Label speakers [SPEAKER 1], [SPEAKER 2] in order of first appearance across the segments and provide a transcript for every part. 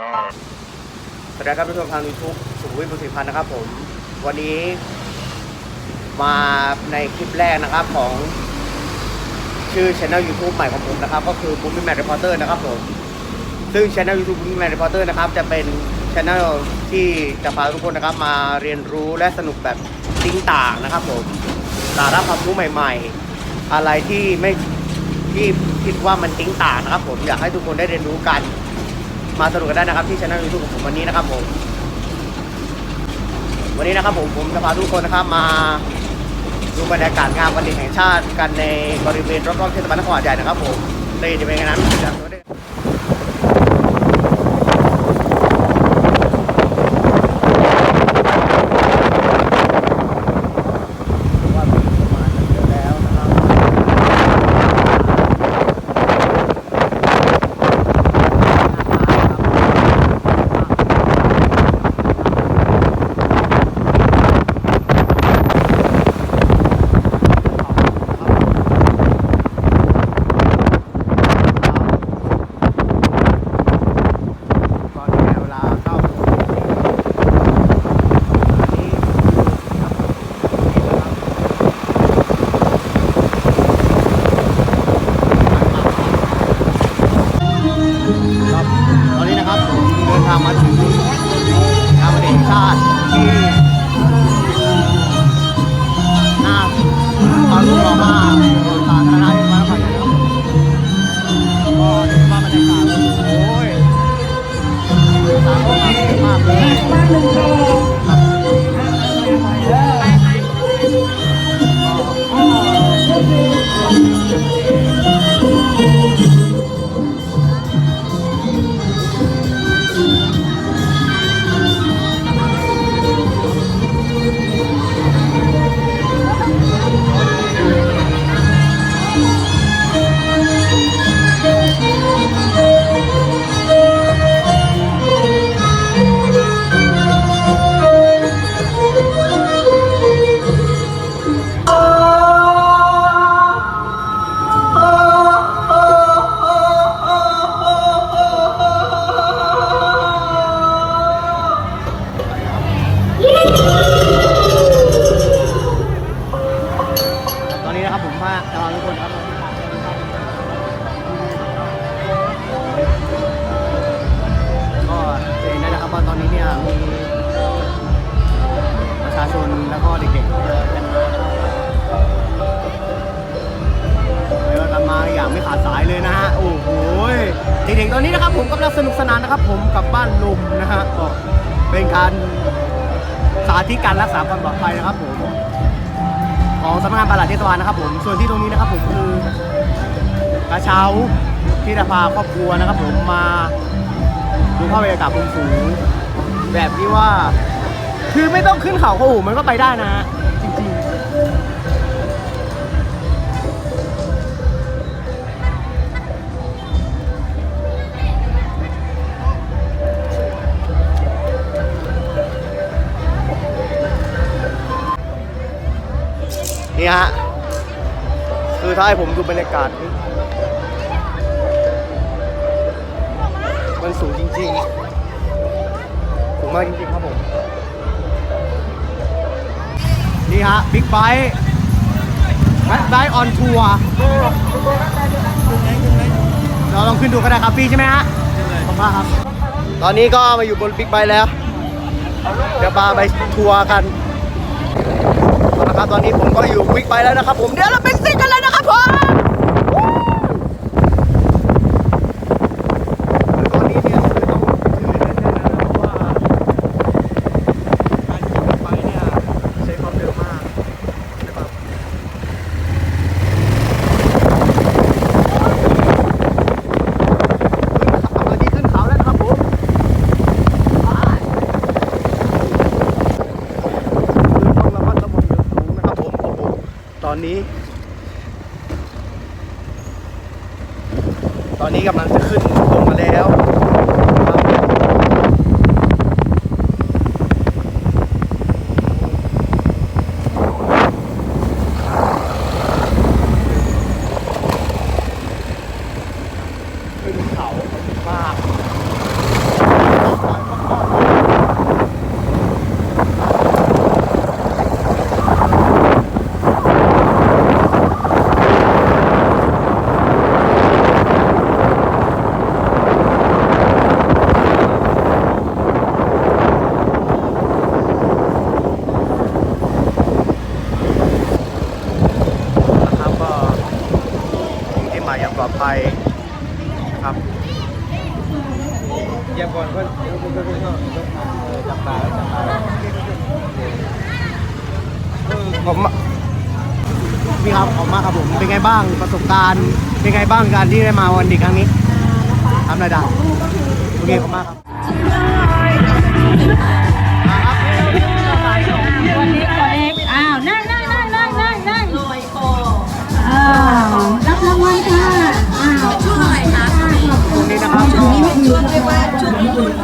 [SPEAKER 1] สวัสดีครับผู้ชมทางยูทูบสุขวิทย์บุตรพันธ์นะครับผม วันนี้มาในคลิปแรกนะครับของชื่อช anel YouTube ใหม่ของผมนะครับ ก็คือ b o o m i n g Man Reporter นะครับผม ซึ่งช anel YouTube b o o m i n g Man Reporter นะครับ จะเป็นช anel ที่จะพาทุกคนนะครับ มาเรียนรู้และสนุกแบบติ้งต่างนะครับผมสาระความรู้ใหม่ ๆ อะไรที่ไม่ที่คิดว่ามันติ้งต่างนะครับ ผมอยากให้ทุกคนได้เรียนรู้กัน มาสนุกกันได้นะครับที่ช่องยูทูบของผมวันนี้นะครับผม วันนี้นะครับผมผมจะพาทุกคนนะครับมาดูบรรยากาศงานวันเด็กแห่งชาติกันในบริเวณรอบๆเทศบาลนครหาดใหญ่นะครับผมเลยจะเป็นไงนั้นจะสวัสดีว่ามีประมาณนั้นเยอะแล้วนะครับ ตอนนี้เวลาเก้าโมงนี่ครับนี่นะครับครับตอนนี้นะครับผมเดิน ทางมาถึงงานวันเด็กแห่งชาติที่หน้าปารุรมาโดยาธารณะที่มาผ่านนะครับก็เห็นว่าบรรยากาศโอ้ยสาวมากมากเลย นะก็เป็นการสาธิตการรักษาความปลอดภัยนะครับผมของสำนักงานปลัดเทศบาลนะครับผมส่วนที่ตรงนี้นะครับผมคือกระเช้าที่จะพาครอบครัวนะครับ ผมมาดูภาพบรรยากาศมุมสูงแบบที่ว่า คือไม่ต้องขึ้นเขาโอ้โหมันก็ไปได้นะ นี่ฮะ คือถ้าให้ผมดูบรรยากาศ มันสูงจริงๆ สูงมากจริงๆครับผม นี่ฮะบิ๊กไบค์บิ๊กไบค์ออนทัวร์เราลองขึ้นดูก็ได้ครับฟรีใช่ไหมฮะขอบคุณมากครับ ตอนนี้ก็มาอยู่บนบิ๊กไบค์แล้ว เดี๋ยวพาไปทัวร์กัน นะครับ ตอนนี้ผมก็อยู่วิกไปแล้วนะครับ ผมเดี๋ยวเราไปซิ่งกันเลยนะครับผมตอนนี้เนี่ยคือต้องถือแน่ๆนะครับเพราะว่าการขี่บิ๊กไบค์เนี่ยใช้ความเร็วมากนะครับเอาตอนนี้ขึ้นเขาแล้วนะครับผมไปคือต้องระมัดระวังอย่างสูงนะครับผมโอ้โหต อนนี้ ตอนนี้กำลังจะขึ้นลงมาแล้วครับขึ้นเขามาก มาอย่างปลอดภัยครับ
[SPEAKER 2] เยี่ยมก่อนก็เดี๋ยวคุณก็ต้องจับตาจับตา
[SPEAKER 1] ผมพี่ครับขอบมากครับผม เป็นไงบ้างประสบการณ์ เป็นไงบ้างการที่ได้มาวันด็กครั้งนี้ทำอะไรได้โอเคขอบมากครับ
[SPEAKER 3] วันนี้ตัวเล็กอ้าวนั่งนั่งนั่งนั่งนั่งนั่งลอยคออ้าว ช่ว
[SPEAKER 1] งนี้นะครับ
[SPEAKER 3] ช่วยเรียกว่าชุด
[SPEAKER 1] จริงๆ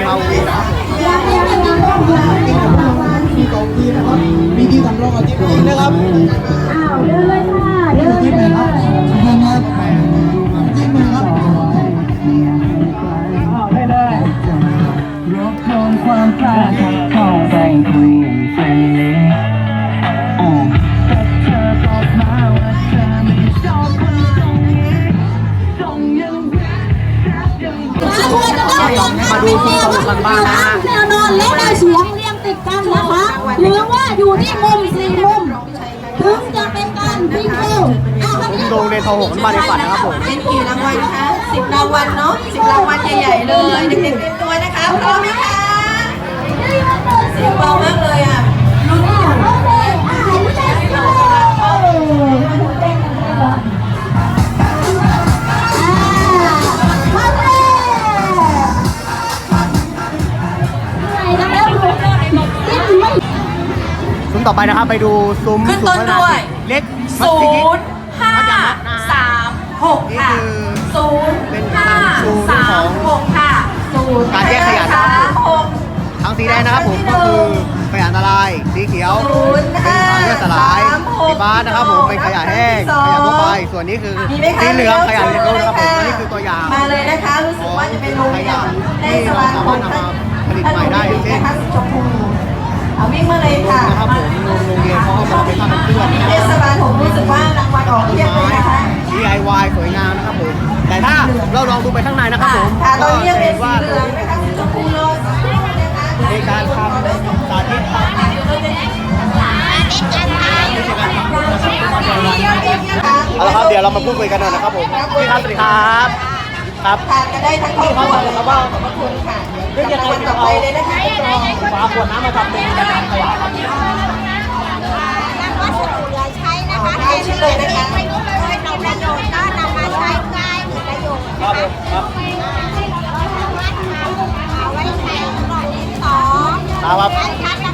[SPEAKER 1] เรา ไปนะครับไปดูซุ้ม
[SPEAKER 4] ขึ้น
[SPEAKER 1] สู
[SPEAKER 4] ต้
[SPEAKER 1] ง
[SPEAKER 4] น
[SPEAKER 1] พัฒนา
[SPEAKER 4] ด้วย
[SPEAKER 1] เล็ก
[SPEAKER 4] ศูนย์ห้าสามหกค่ะศูนย์ห้าสามหกค่ะศูนย์
[SPEAKER 1] การแยกขยะนะครับผม
[SPEAKER 4] หก
[SPEAKER 1] ทางสีแดงนะครับผมก็คือขยะอันตรายสีเขียว
[SPEAKER 4] ศูนย์
[SPEAKER 1] เป็น
[SPEAKER 4] ห้า
[SPEAKER 1] ขยะย่อยสลาย
[SPEAKER 4] สามหก
[SPEAKER 1] สีฟ้านะครับผมเป็นขยะแห้งขยะทั่วไปส่วนนี้คือ
[SPEAKER 4] มีไหมคะ
[SPEAKER 1] สีเหลืองขยะอิเล็กทรอนิกส์นะครับผมอันนี้คือตัวอย่าง
[SPEAKER 4] มาเลยนะคะ รู้สึกว่าจะเป็นโรง
[SPEAKER 1] ข
[SPEAKER 4] เรีย
[SPEAKER 1] ยะ
[SPEAKER 4] นเท
[SPEAKER 1] ที่
[SPEAKER 4] ศ
[SPEAKER 1] เรา
[SPEAKER 4] บาล
[SPEAKER 1] สามารถนำมาผลิตใหม่ได้อย่างเช่น
[SPEAKER 4] นะคะสีชมพู เอาวิ่งมาเลยค่ะ
[SPEAKER 1] นะครับผมโรงเรียนเขาก็จะเป็นผ้ากันเปื้อนนะ
[SPEAKER 4] เท
[SPEAKER 1] ครับ
[SPEAKER 4] ศบาลผมรู้สึกว่ารางวัลออกเพียบเลยนะคะ
[SPEAKER 1] DIY สวยงามนะครับผมแต่ถ้าเราลองดูไปข้างในนะครับผม
[SPEAKER 4] ค่ะตอนนี้ยัง
[SPEAKER 1] จะ
[SPEAKER 4] เป็
[SPEAKER 1] เห็
[SPEAKER 4] น
[SPEAKER 1] น
[SPEAKER 4] สี
[SPEAKER 1] ว่า
[SPEAKER 4] เหลืองนะคะสีชมพูรอสักครู่นะคะ
[SPEAKER 1] ในการทำสาธิตทำเอาละครับเดี๋ยวเรามาพูดคุยกันหน่อยนะครับผมพี่ครับสวัสดีครับ ครับ
[SPEAKER 4] ทานกันได้ทั้งครอบครัวเลยค่ะขอบพระคุณค่ะ
[SPEAKER 1] เรื่องยังไง
[SPEAKER 4] รางวัลต่อไปเลยนะคะคุณรอง
[SPEAKER 1] ฝาขวดน้ำมาทำเป็นกระดาษขยะครับ
[SPEAKER 5] วัสดุเหลือใช้นะคะ
[SPEAKER 4] ได้ชื่อเลยนะคะ
[SPEAKER 5] ไม่รู้เลยว่ามีประโยชน์ก็นำมาใช้เพื่อให้มีประโยชน์
[SPEAKER 1] ครับผมครับ
[SPEAKER 5] เอาไว้ใช้หลอดดินสอ
[SPEAKER 1] ครับ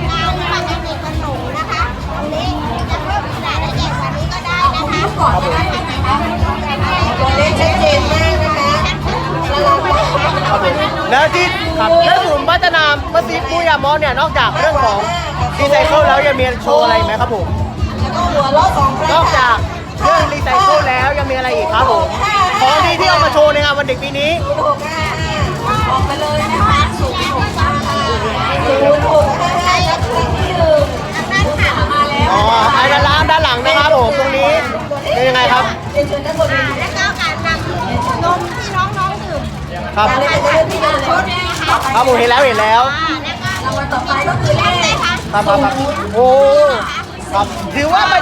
[SPEAKER 4] แล้ว
[SPEAKER 1] ที่ครับแล้วศูนย์พัฒนามัสยิดบูยามอเนี่ยนอกจากเรื่องของรีไซเคิลแล้วยังมีโชว์อะไรไหมครับผม
[SPEAKER 4] แล้วก็หัวล้อสองครั้ง
[SPEAKER 1] นอกจากเรื่องรีไซเคิลแล้วยังมีอะไรอีกครับผมของดีที่เอามาโชว์ในงานวันเด็กปีนี้
[SPEAKER 4] ศูนย์หกห้าห้าออกไปเลยนะคะศูนย์หกห้าห้าศูนย์หกห้าห้าและครั้งที่หนึ่งมาแล้ว
[SPEAKER 1] อ๋อไอ้ด้านล่างด้านหลังนะครับผมตรงนี้เป็นยังไงครับ
[SPEAKER 4] เรียนเชิญด้านบนนี้
[SPEAKER 5] แล้วก็การนำนมที่น้องๆดื่ม
[SPEAKER 1] ครับ
[SPEAKER 4] การเรียนเป็นเรื่องที่ดีชุด
[SPEAKER 1] ครับผมเห็นแล้วเห็นแล้ว
[SPEAKER 5] อ่าแล้วก็
[SPEAKER 4] รางวัลต่อไปก็คือเลข
[SPEAKER 1] ครับครับครับโอ้ครับถือว่าไม่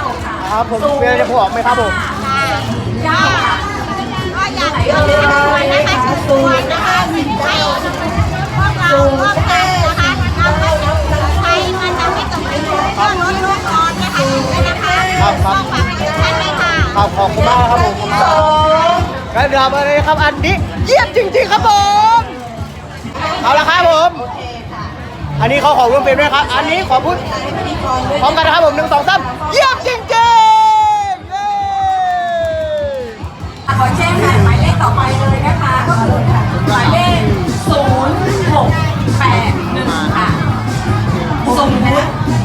[SPEAKER 1] ครับผมเรียนจะบอกไหมครับผม
[SPEAKER 5] ก็ก็อยากให้
[SPEAKER 4] เยอะเลย
[SPEAKER 5] ทุกคน
[SPEAKER 4] นะ
[SPEAKER 5] นะคะ
[SPEAKER 4] คะศูนย์นะคะสิบเก้า
[SPEAKER 5] พวกเราร่วมกันนะคะนำวัสดุเหลือใช้มาทำให้เกิดประโยชน์เพื่อลดโลกร้อนนะคะและนะคะ
[SPEAKER 1] ครับครับ
[SPEAKER 5] ก็ฝากให้ทุกท่านด้วยค่ะ
[SPEAKER 1] ครับขอบคุณมากครับผมขอบคุณมาก
[SPEAKER 4] สอง
[SPEAKER 1] งั้นเดี๋ยวมาเลยครับอันนี้เยี่ยมจริง ๆ ครับผมเอาละครับผม
[SPEAKER 4] อั
[SPEAKER 1] นนี้เขาขอร่วมเป็นด้วยครับ อันนี้ขอพูด
[SPEAKER 4] พร้
[SPEAKER 1] อมกันนะครับผมหนึ่งสองสามเยี่ยมจริงๆเย้
[SPEAKER 4] ขอแจ้งค่ะหมายเลขต่อไปเลยนะคะก็คือหมายเลขศูนย์หกแปดหนึ่งค่ะศูนย์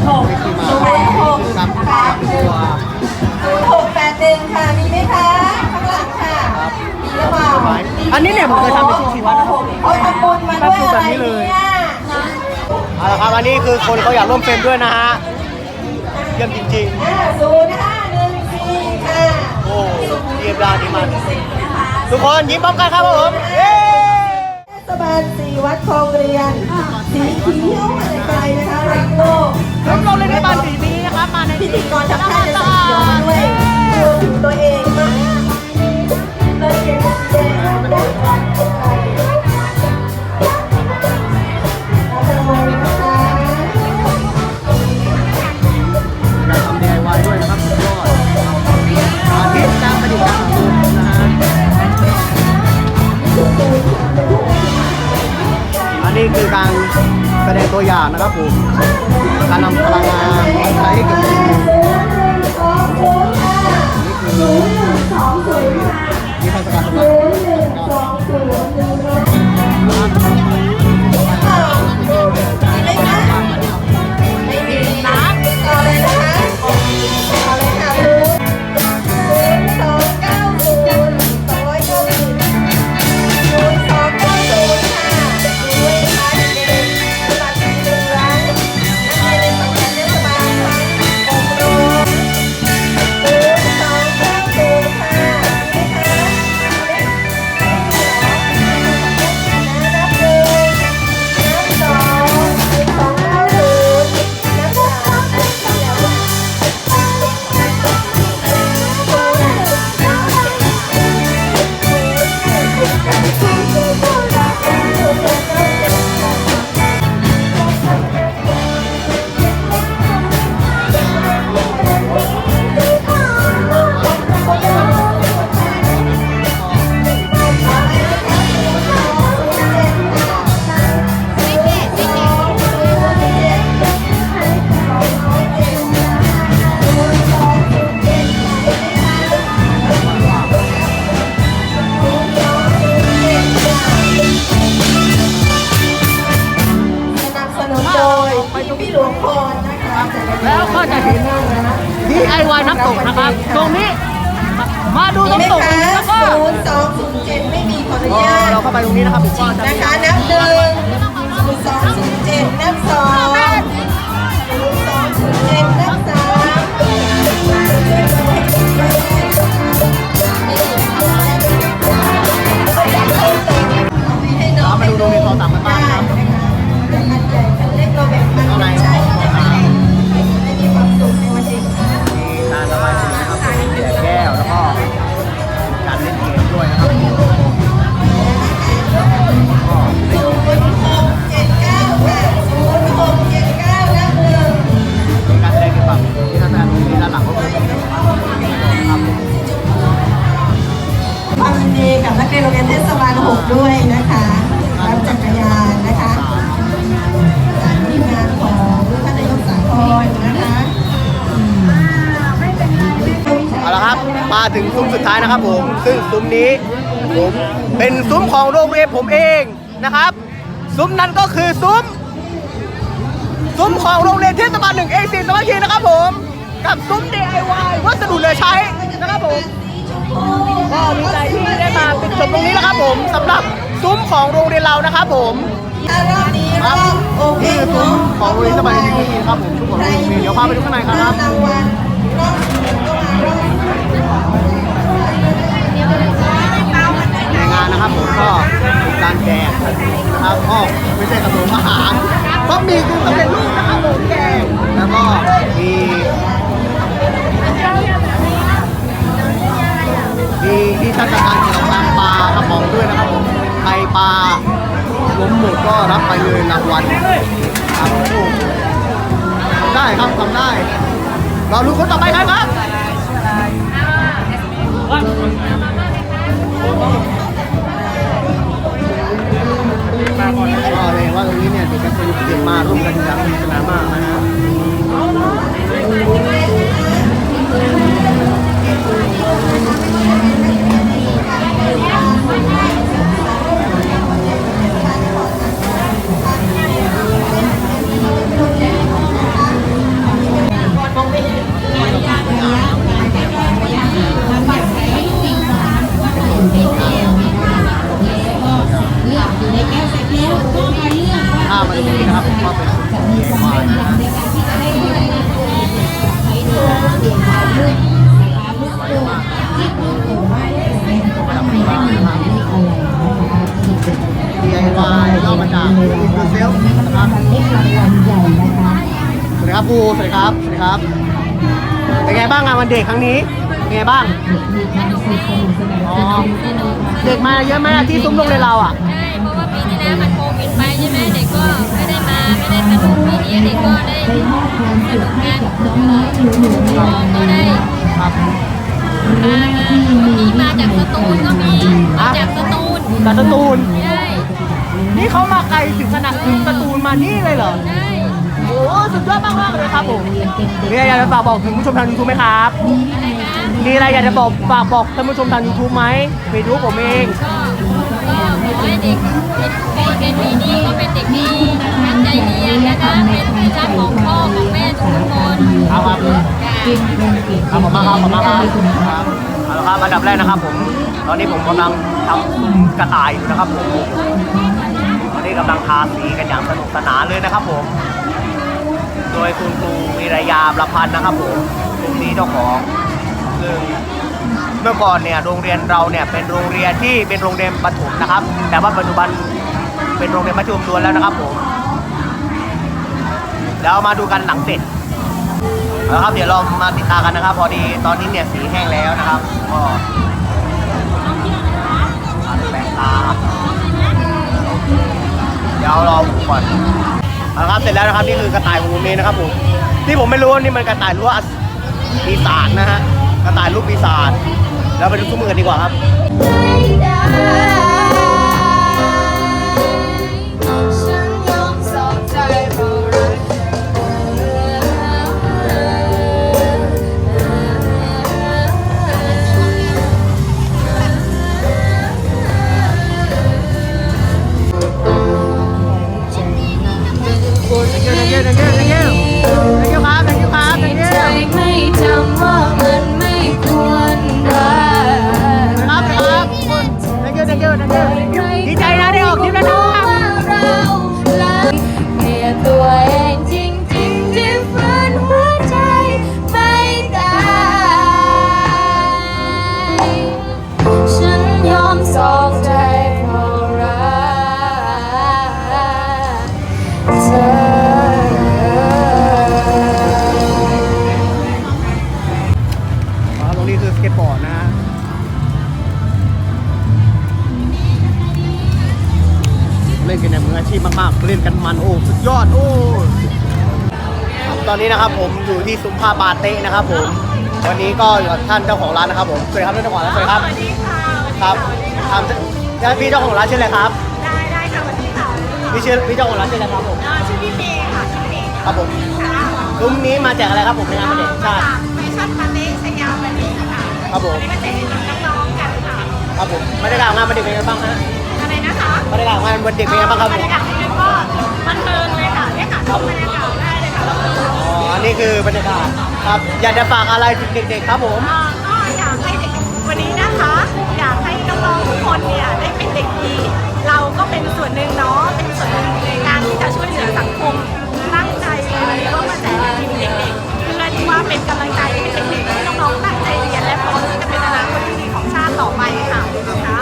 [SPEAKER 4] หกศูนย์หก
[SPEAKER 1] ครับ
[SPEAKER 4] นะคะศูนย์หกแปดหนึ่งค่ะมีไหมคะข้างหลังค่ะ อั
[SPEAKER 1] นนี้เนี่ยผมเคยทำในช่วงชีวัตนะครับ
[SPEAKER 4] โอ้ยทำบุญมาด้วยอะไรเนี่ย
[SPEAKER 1] เอาละครับอันนี้คือคนเขาอยากร่วมเฟรมด้วยนะฮะเยี่ยมจริง
[SPEAKER 4] อ่าศูนย์ห้าหนึ่งสี่ค่ะ
[SPEAKER 1] ๆ โอ้เยี่ยมดาดีมากทุกคนยิ้มพร้อมกันครับผมเย้
[SPEAKER 4] เทศบาลสีวัดคลองเรียน สีเขียวมาไกลนะคะรักโลก
[SPEAKER 1] ผมลงเลยในบ้านสีนี้นะครับมาใน
[SPEAKER 4] พิธีกรทักทายในสีเขียวมาด้วย
[SPEAKER 1] นี่คือการ
[SPEAKER 4] แสดงตัวอย่างนะครับผม การนำพลังงานใช้กับนี่คือ Thank you. พี่หลวงพรนะคะจักรยาน
[SPEAKER 1] แล้วก็จะเห็น DIY น้ำตกนะครับ ตรงนี้ มาดู
[SPEAKER 4] มีไหม
[SPEAKER 1] น้ำตก
[SPEAKER 4] คะ
[SPEAKER 1] แล้วก็
[SPEAKER 4] ศูนย์สองศูนย์เจ็ดไม่มีขออนุ
[SPEAKER 1] พอ
[SPEAKER 4] ญาต
[SPEAKER 1] เราเข้าไปตรงนี้นะครับผมก็จะ
[SPEAKER 4] นะคะนับหนึ่งศูนย์สองศูนย์เจ็ดนับสองศูนย์สองศูนย์เจ็ดนับสามเอาไปให้น้อง
[SPEAKER 1] เรามาดูโรงเรียนต่อต่างกันบ้างนะครับ
[SPEAKER 4] เล็กเรางปันกันใช้นะคะให้มีความสุขในวันเด็ก
[SPEAKER 1] มีการระบายสีนะครับแจกแก้วแล้วก็การเล่นเกมด้วยนะครับก็ ถึงซุ้มสุดท้ายนะครับผม ซึ่งซุ้มนี้ผมเป็นซุ้มของโรงเรียนผมเองนะครับ ซุ้มนั้นก็คือซุ้ม ซุ้มของโรงเรียนเทศบาลหนึ่งเอซีสมัคคีนะครับผม กับซุ้ม DIY วัสดุเหลือใช้นะครับผมก็ดีใจที่ได้มาติดชมตรงนี้นะครับผมสำหรับซุ้มของโรงเรียนเรานะครับผม
[SPEAKER 4] ถ้ารอบนี้รอบโอเค
[SPEAKER 1] นี่คือซุ้ม
[SPEAKER 4] เนาะ
[SPEAKER 1] ของโรงเรียนเทศบาลหนึ่งเอซีครับผมซุ้มของโรงเรียนเดี๋ยวพาไปดูข้างในครับ
[SPEAKER 4] รางวัลรอบก็มารอบ
[SPEAKER 1] ในงานนะครับผมก็การแจกนะครับก็ไม่ใช่กระทรวงอาหารก็มีคือสำเร็จรูปนะครับผมแจกแล้วก็มีมีที่ท่านประธานเกี่ยวกับการปลากระป๋องด้วยนะครับผมใครปลาล้มหมดก็รับไปเลยรางวัลครับได้ครับทำได้ เราดูคนต่อไปครครับ ก็เลยว่าตรงนี้เนี่ยเด็กกันสนุกเก่งมาร่วมกันอย่างสนามมากนะฮะ เป็นไงบ้างงานวันเด็กครั้งนี้เป็นไงบ้าง อ๋อ เด็กมาเยอะไหมากที่ซุ้มโรงเรียนเราอะ
[SPEAKER 6] ใช่เพราะว่าปีที่แล้วมันโควิดไปใช่ไหมเด็กก็ไม่ได้มาไม่ได้สนุกปีนี้เด็กก็ได้สนุกกันผู้ปกครองก็ได้
[SPEAKER 1] ครับ
[SPEAKER 6] พามามีมาจากสตูลก็มี
[SPEAKER 1] อะ
[SPEAKER 6] จากสตูล
[SPEAKER 1] จากสตูล
[SPEAKER 6] ใช่
[SPEAKER 1] นี่เขามาไกลถึงขนาดถึงสตูลมานาดนี้เลยเหรอ
[SPEAKER 6] ได้
[SPEAKER 1] โอ้ สุดยอดมากมากๆเลยครับผมมีอะไรอยากจะฝากบอกถึงผู้ชมทางยูทูบไหมครับมีอะไรอยากจะบอกฝากบอกท่านผู้ชมทางยูทูบไหมเฟซบุ๊กผมเอง
[SPEAKER 6] ก็ก็ขอให้เด็กเป็นเป็นปีนี้ก็เป็นเด็กดีตั้งใจเรียนนะคะเป็นที่รักของพ่อของแม่ทุกคน
[SPEAKER 1] ครับครับครับผมมาครับผมมาครับครับเอาละครับอันดับแรกนะครับผม ตอนนี้ผมกำลังทำซุ้มกระต่ายอยู่นะครับผมตอนนี้กำลังทาสีกันอย่างสนุกสนานเลยนะครับผม โดยคุณครูวิรยาประพันธ์นะครับผมกลุ่มนี้เจ้าของซึ่งเมื่อก่อนเนี่ยโรงเรียนเราเนี่ยเป็นโรงเรียนที่เป็นโรงเรียนประถมนะครับ แต่ว่าปัจจุบันเป็นโรงเรียนมัธยมล้วนแล้วนะครับผมแล้วมาดูกันหลังเสร็จเอาละครับเดี๋ยวเรามาติดตามกันนะครับ พอดีตอนนี้เนี่ยสีแห้งแล้วนะครับก็แปะตาเดี๋ยวรอผมก่อน เอาละครับเสร็จแล้วนะครับนี่คือกระต่ายของผมเองนะครับผมที่ผมไม่รู้ว่านี่มันกระต่ายหรือว่าปีศาจนะฮะกระต่ายรูปปีศาจแล้วไปดูซุ้มมือกันดีกว่าครับ ชีพมากๆ เล่นกันมันโอ้สุดยอดโอ้ครับตอนนี้นะครับผมอยู่ที่ซุ้มผ้าบาเต้นะครับผมวันนี้ก็อยู่กับท่านเจ้าของร้านนะครับผมสวัสดีครับท่านเจ้าของร้านสวัสดีครับ
[SPEAKER 5] สวัสดีค่ะ
[SPEAKER 1] ครับทำท่านพี่เจ้าของร้านชื่ออะไรครับ
[SPEAKER 5] ได้ได้ค่ะสวัสดีค่ะ
[SPEAKER 1] พี่ชื่อพี่เจ้าของร้านชื่ออะไรครับผม
[SPEAKER 5] อ่าชื่อพี่เมย์ค่ะชื่อเมย์
[SPEAKER 1] ครับผม
[SPEAKER 5] ค่ะ
[SPEAKER 1] ซุ้มนี้มาจากอะไรครับผมในงานประเด็นชาติ
[SPEAKER 5] จากแฟชั่นมาเล่ชยาบันนี้ค่ะ
[SPEAKER 1] ครับผม
[SPEAKER 5] วันนี้มาแจกให้กับน้องๆกันค่ะ
[SPEAKER 1] ครับผมบรรยากาศงานประเด็นเป็นไงบ้างฮะ
[SPEAKER 5] อะไรนะคะ
[SPEAKER 1] บรรยากาศงานวันเด็กเป็นไงบ้างครับ
[SPEAKER 5] บ
[SPEAKER 1] ผ
[SPEAKER 5] ร
[SPEAKER 1] ม
[SPEAKER 5] รยากาศที่นี่ก็บันเทิงเลยค่ะเนี่ยค่ะชมบรรยากาศได้เลยค่ะ
[SPEAKER 1] อ๋ออันนี้คือบรรยากาศครับอยากจะฝากอะไรถึงเด็กๆครับผม
[SPEAKER 5] อ่าก็อยากให้เด็กวันนี้นะคะ อยากให้น้องๆทุกคนเนี่ยได้เป็นเด็กดี เราก็เป็นส่วนหนึ่งเนาะเป็นส่วนหนึ่งในการที่จะช่วยเหลือสังคมตั้งใจเลยวันนี้ก็มาแจกให้ทีมเด็กๆเพื่อที่ว่าเป็นกำลัง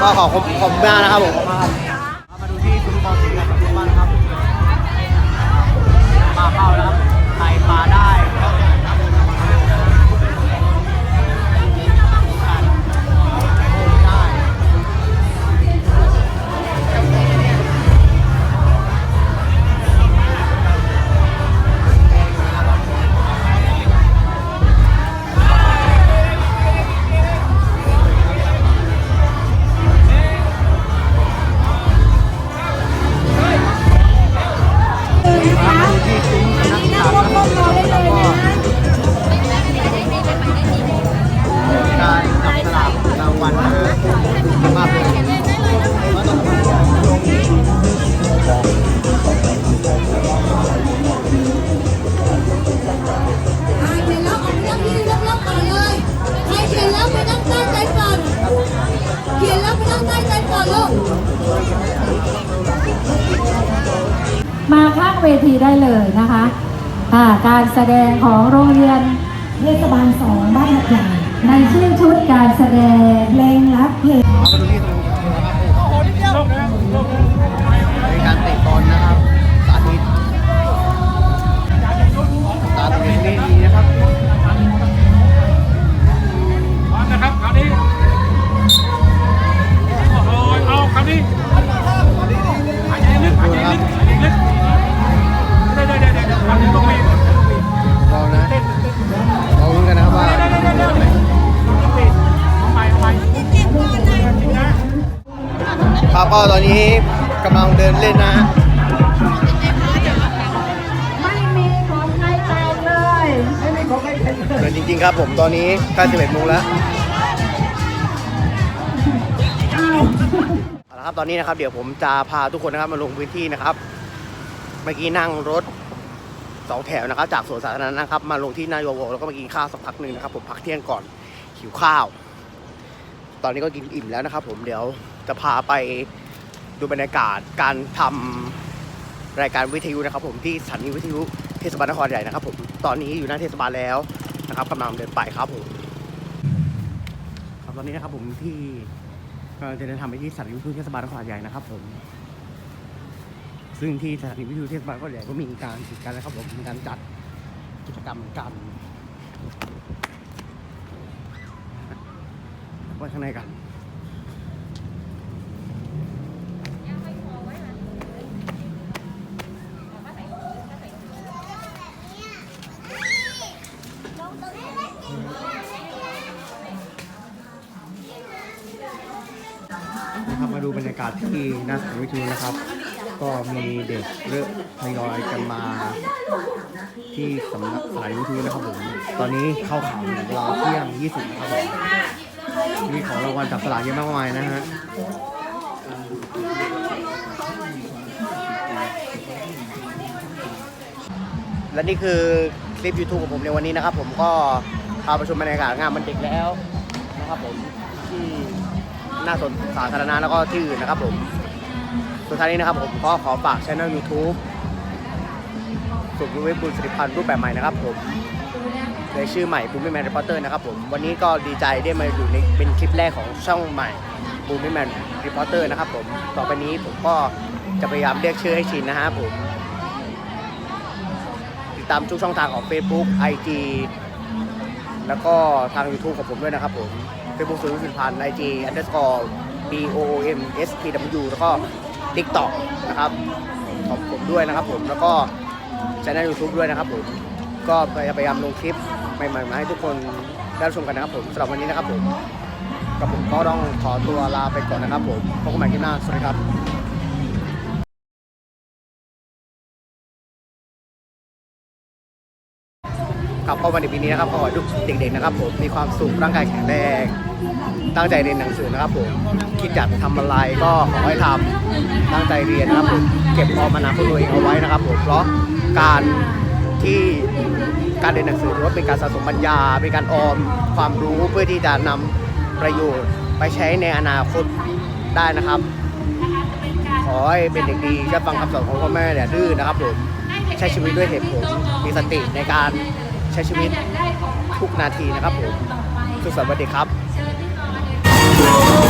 [SPEAKER 5] ก็ขอ
[SPEAKER 1] ขอบขอบคุณมากนะครับผมขอบคุณมากครับมาดูที่ซุ้มกองสีกันปัจจุบันนะครับมาเข้าแล้วครับใครมาได้ มา
[SPEAKER 3] ข้างเวทีได้เลยนะคะะการแสดงของโรงเรียนเทศบาลสองบ้านหักใหญ่ในชื่อชุดการแสดงเพลงรักเพลง
[SPEAKER 1] เรานะเรารู้กันนะครับ
[SPEAKER 7] ว่าป้าเป้าตอนนี้กำลังเดิน
[SPEAKER 1] เล่นนะ ไม่มีของใครแตก
[SPEAKER 7] เลย ไม่มีของใคร
[SPEAKER 1] แตกเลยจริงๆครับผมตอนนี้ใกล้11โมงแล้วเอาละครับตอนนี้นะครับเดี๋ยวผมจะพาทุกคนนะครับมาลงพื้นที่นะครับ เมื่อกี้นั่งรถ สองแถวนะครับจากสวนสาธารณะนะครับ มาลงที่นายโวแล้วก็มากินข้าวสักพักหนึ่งนะครับ ผมพักเที่ยงก่อนหิวข้าว ตอนนี้ก็กินอิ่มแล้วนะครับ ผมเดี๋ยวจะพาไปดูบรรยากาศการทำรายการวิทยุนะครับ ผมที่สถานีวิทยุเทศบาลนครใหญ่นะครับ ผมตอนนี้อยู่หน้าเทศบาลแล้วนะครับกำลังเดินไปครับผมครับตอนนี้นะครับผมที่กำลังจะเดินทางไปที่สถานีวิทยุเทศบาลนครใหญ่นะครับ ผม ซึ่งที่สถานีวิทยุเทศบาลนครใหญ่ก็มีการจัดการนะครับผมมีการจัดกิจกรรมกันไว้ข้างในกันนะครับมาดูบรรยากาศที่หน้าสถานวิทยุนะครับ ก็มีเด็กเริ่มทยอยกันมาที่สำนักสานวิทยุนะครับผม ตอนนี้เข้าข่าวเวลาเที่ยง 20นะครับผมมีของรางวัลจับสลากเยอะมากมายนะฮะและนี่คือคลิป YouTube ของผมในวันนี้นะครับ ผมก็พาไปชมบรรยากาศงานมันเด็กแล้วนะครับผมที่หน้าสวนสาธารณะแล้วก็ที่อื่นนะครับผม สุดท้ายนี้นะครับผมก็ขอฝากช่อง YouTube สุขวิทบุญสิริพันธ์รูปแบบใหม่นะครับผมในชื่อใหม่บูมแมนรีพอร์เตอร์นะครับผมวันนี้ก็ดีใจได้มาอยู่ในเป็นคลิปแรกของช่องใหม่บูมแมนรีพอร์เตอร์นะครับผมต่อไปนี้ผมก็จะพยายามเรียกชื่อให้ชินนะฮะผมติดตามทุกช่องทางของ Facebook IG แล้วก็ทาง YouTube ของผมด้วยนะครับผม Facebook สุริสินพันธ์ IG underscore B O O M S P W แล้วก็ TikTok นะครับ ของผมด้วยนะครับผมแล้วก็ช่อง YouTube ด้วยนะครับผม ก็พยายามลงคลิปใหม่ๆมาให้ทุกคนได้รับชมกันนะครับผมสำหรับวันนี้นะครับผมกับผมก็ต้องขอตัวลาไปก่อนนะครับผมพบกันใหม่คลิปหน้าสวัสดีครับครับก็วันในปีนี้นะครับขอให้ทุกเด็กๆนะครับผมมีความสุขร่างกายแข็งแรง ตั้งใจเรียนหนังสือนะครับผมคิดอยากทำอะไรก็ขอให้ทำตั้งใจเรียนนะครับผมเก็บออมอนาคตตัวเองเอาไว้นะครับผมเพราะการที่การเรียนหนังสือถือว่าเป็นการสะสมปัญญา เป็นการออมความรู้เพื่อที่จะนำประโยชน์ไปใช้ในอนาคตได้นะครับ ขอให้เป็นเด็กดีเชื่อฟังคำสอนของพ่อแม่อย่าดื้อนะครับผมใช้ชีวิตด้วยเหตุผลมีสติในการใช้ชีวิตทุกนาทีนะครับผมสุขสันต์วันเด็กครับ
[SPEAKER 6] Oh!